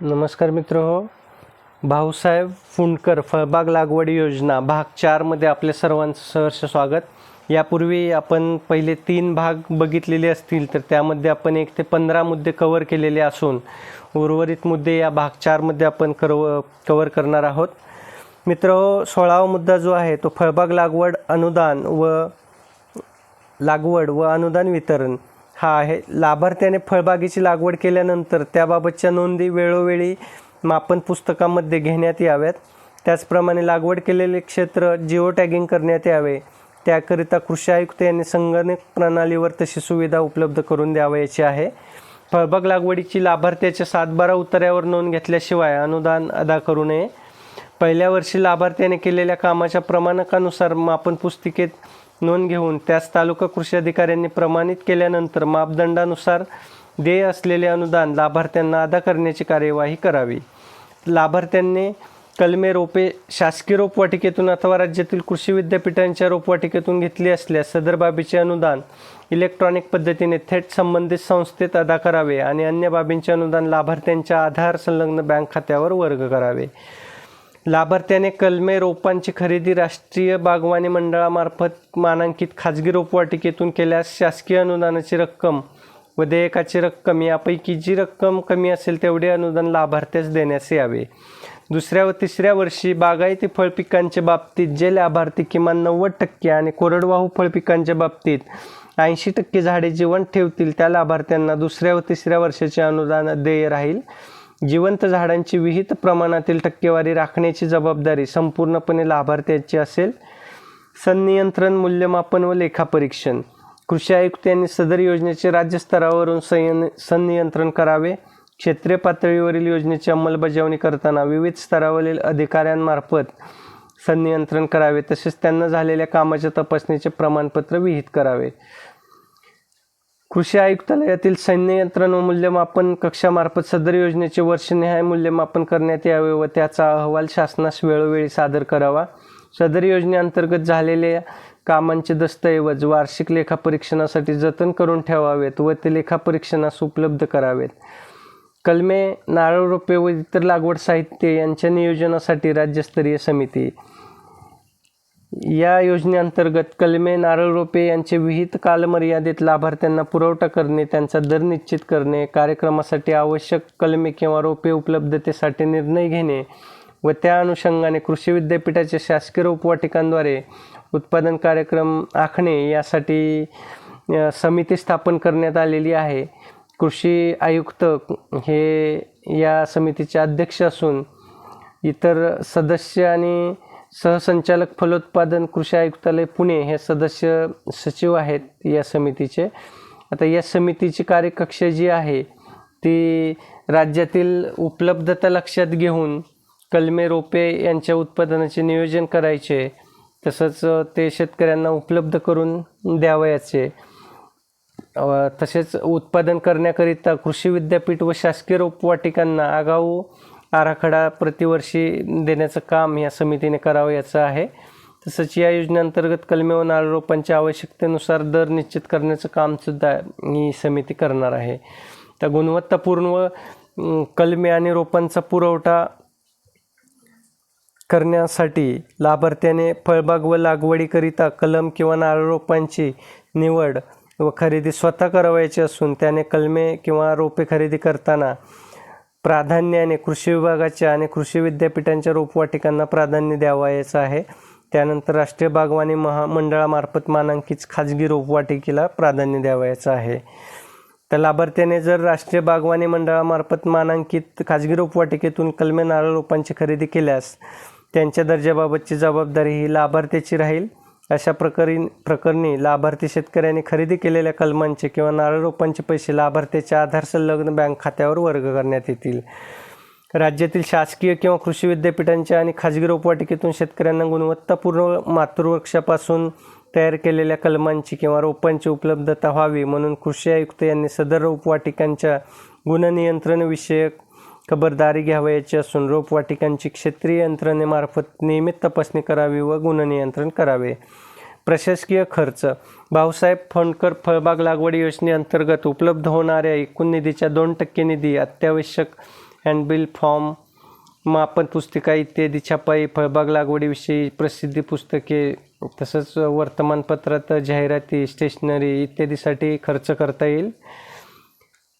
नमस्कार मित्र हो. भाऊसाहेब फुंडकर फळबाग लागवड योजना भाग चारमध्ये आपले सर्वांचं सहर्ष स्वागत. यापूर्वी आपण पहिले तीन भाग बघितलेले असतील तर त्यामध्ये आपण एक ते पंधरा मुद्दे कवर केलेले असून उर्वरित मुद्दे या भाग चारमध्ये आपण करव कवर करणार आहोत. मित्र हो सोळावा मुद्दा जो आहे तो फळबाग लागवड अनुदान व लागवड व अनुदान वितरण. हा आहे. लाभार्थ्याने फळबागेची लागवड केल्यानंतर त्याबाबतच्या नोंदी वेळोवेळी मापन पुस्तकामध्ये घेण्यात याव्यात. त्याचप्रमाणे लागवड केलेले क्षेत्र जिओ टॅगिंग करण्यात यावे. त्याकरिता कृषी आयुक्त यांनी संगणक प्रणालीवर तशी सुविधा उपलब्ध करून द्यावयाची आहे. फळबाग लागवडीची लाभार्थ्याच्या सातबारा उतार्यावर नोंद घेतल्याशिवाय अनुदान अदा करू नये. पहिल्या वर्षी लाभार्थ्याने केलेल्या कामाच्या प्रमाणकानुसार मापन पुस्तिकेत नोंद घेऊन त्यास तालुका कृषी अधिकाऱ्यांनी प्रमाणित केल्यानंतर मापदंडानुसार देय असलेले अनुदान लाभार्थ्यांना अदा करण्याची कार्यवाही करावी. लाभार्थ्यांनी कलमे रोपे शासकीय रोपवाटिकेतून अथवा राज्यातील कृषी विद्यापीठांच्या रोपवाटिकेतून घेतली असल्यास सदर बाबीचे अनुदान इलेक्ट्रॉनिक पद्धतीने थेट संबंधित संस्थेत अदा करावे आणि अन्य बाबींचे अनुदान लाभार्थ्यांच्या आधार संलग्न बँक खात्यावर वर्ग करावे. लाभार्थ्याने कलमे रोपांची खरेदी राष्ट्रीय बागवानी मंडळामार्फत मानांकित खाजगी रोपवाटिकेतून केल्यास शासकीय अनुदानाची रक्कम व देयकाची रक्कम यापैकी जी रक्कम कमी असेल तेवढे अनुदान लाभार्थ्यास देण्यास यावे. दुसऱ्या व तिसऱ्या वर्षी बागायती फळपिकांच्या बाबतीत जे लाभार्थी किमान नव्वद टक्के आणि कोरडवाहू फळपिकांच्या बाबतीत ऐंशी टक्के झाडे जिवंत ठेवतील त्या लाभार्थ्यांना दुसऱ्या व तिसऱ्या वर्षाचे अनुदान देय राहील. जिवंत झाडांची विहित प्रमाणातील टक्केवारी राखण्याची जबाबदारी संपूर्णपणे लाभार्थ्याची असेल. संनियंत्रण मूल्यमापन व लेखापरीक्षण. कृषी आयुक्त यांनी सदर योजनेचे राज्यस्तरावरून संयन संनियंत्रण करावे. क्षेत्रीय पातळीवरील योजनेची अंमलबजावणी करताना विविध स्तरावरील अधिकाऱ्यांमार्फत संनियंत्रण करावे. तसेच त्यांना झालेल्या कामाच्या तपासणीचे प्रमाणपत्र विहित करावे. कृषी आयुक्तालयातील संनियंत्रण व मूल्यमापन कक्षामार्फत सदर योजनेचे वर्षनिहाय मूल्यमापन करण्यात यावे व त्याचा अहवाल शासनास वेळोवेळी सादर करावा. सदर योजनेअंतर्गत झालेल्या कामांचे दस्तऐवज वार्षिक लेखापरीक्षणासाठी जतन करून ठेवावेत व ते लेखापरीक्षणास उपलब्ध करावेत. कलमे नारळ रोपे व इतर लागवड साहित्य यांच्या नियोजनासाठी राज्यस्तरीय समिती या योजनेअंतर्गत कलमे नारळ रोपे यांचे विहित कालमर्यादेत लाभार्थ्यांना पुरवठा करणे त्यांचा दर निश्चित करणे कार्यक्रमासाठी आवश्यक कलमे किंवा रोपे उपलब्धतेसाठी निर्णय घेणे व त्या अनुषंगाने कृषी विद्यापीठाच्या शासकीय रोपवाटिकांद्वारे उत्पादन कार्यक्रम आखणे यासाठी समिती स्थापन करण्यात आलेली आहे. कृषी आयुक्त हे या समितीचे अध्यक्ष असून इतर सदस्य आणि सहसंचालक फलोत्पादन कृषी आयुक्तालय पुणे हे सदस्य सचिव आहेत या समितीचे. आता या समितीची कार्यकक्ष जी आहे ती राज्यातील उपलब्धता लक्षात घेऊन कलमे रोपे यांच्या उत्पादनाचे नियोजन करायचे तसंच ते शेतकऱ्यांना उपलब्ध करून द्यावयाचे. तसेच उत्पादन करण्याकरिता कृषी विद्यापीठ व शासकीय रोपवाटिकांना आगाऊ आराखडा प्रतिवर्षी देण्याचं काम या समितीने करावं याचं आहे. तसंच या योजनेअंतर्गत कलमे व नारळ रोपांच्या आवश्यकतेनुसार दर निश्चित करण्याचं कामसुद्धा ही समिती करणार आहे. तर गुणवत्तापूर्ण व कलमे आणि रोपांचा पुरवठा करण्यासाठी लाभार्थ्याने फळबाग व लागवडीकरिता कलम किंवा नारळ रोपांची निवड व खरेदी स्वतः करावयाची असून त्याने कलमे किंवा रोपे खरेदी करताना प्राधान्याने कृषी विभागाच्या आणि कृषी विद्यापीठांच्या रोपवाटिकांना प्राधान्य द्यावायचं आहे. त्यानंतर राष्ट्रीय बागवानी महामंडळामार्फत मानांकित खाजगी रोपवाटिकेला प्राधान्य द्यावायचं आहे. तर लाभार्थ्याने जर राष्ट्रीय बागवानी मंडळामार्फत मानांकित खाजगी रोपवाटिकेतून कलमे नारळ रोपांची खरेदी केल्यास त्यांच्या दर्जाबाबतची जबाबदारी ही लाभार्थ्याची राहील. अशा प्रकरी प्रकरणी लाभार्थी शेतकऱ्यांनी खरेदी केलेल्या कलमांचे किंवा नारळ रोपांचे पैसे लाभार्थ्याच्या आधार संलग्न बँक खात्यावर वर्ग करण्यात येतील. राज्यातील शासकीय किंवा कृषी विद्यापीठांच्या आणि खाजगी रोपवाटिकेतून शेतकऱ्यांना गुणवत्तापूर्ण मातृवृक्षापासून तयार केलेल्या कलमांची किंवा रोपांची उपलब्धता व्हावी म्हणून कृषी आयुक्त यांनी सदर रोपवाटिकांच्या गुणनियंत्रणविषयक खबरदारी घ्यावयाची असून रोपवाटिकांची क्षेत्रीय यंत्रणेमार्फत नियमित तपासणी करावी व गुणनियंत्रण करावे. प्रशासकीय खर्च. भाऊसाहेब फंडकर फळबाग लागवड योजनेअंतर्गत उपलब्ध होणाऱ्या एकूण निधीच्या दोन टक्के निधी अत्यावश्यक हँडबिल फॉर्म मापन पुस्तिका इत्यादी छपाई फळबाग लागवडीविषयी प्रसिद्धी पुस्तके तसंच वर्तमानपत्रात जाहिराती स्टेशनरी इत्यादीसाठी खर्च करता येईल.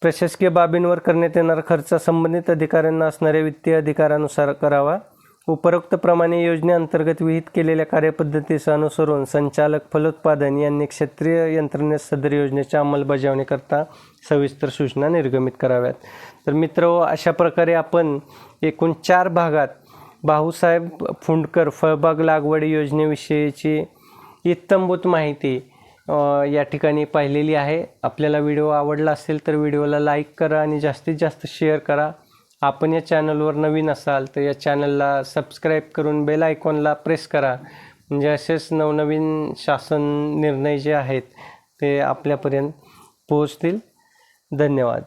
प्रशासकीय बाबींवर करण्यात येणारा खर्च संबंधित अधिकाऱ्यांना असणाऱ्या वित्तीय अधिकारानुसार करावा. उपरोक्त प्रमाणे योजनेअंतर्गत विहित केलेल्या कार्यपद्धतीस अनुसरून संचालक फलोत्पादन यांनी क्षेत्रीय यंत्रणेस सदर योजनेच्या अंमलबजावणीकरता सविस्तर सूचना निर्गमित कराव्यात. तर मित्र अशा प्रकारे आपण एकूण चार भागात भाऊसाहेब फुंडकर फळबाग लागवड योजनेविषयीची इत्तंभूत माहिती या ठिकाणी पाहिलेली आहे. आपल्याला व्हिडिओ आवडला असेल तर व्हिडिओला लाईक करा आणि जास्तीत जास्त शेअर करा. आपण या चॅनलवर नवीन असाल तर या चॅनलला सबस्क्राईब करून बेल आयकॉनला प्रेस करा. म्हणजे असेच नवनवीन शासन निर्णय जे आहेत ते आपल्यापर्यंत पोहोचतील. धन्यवाद.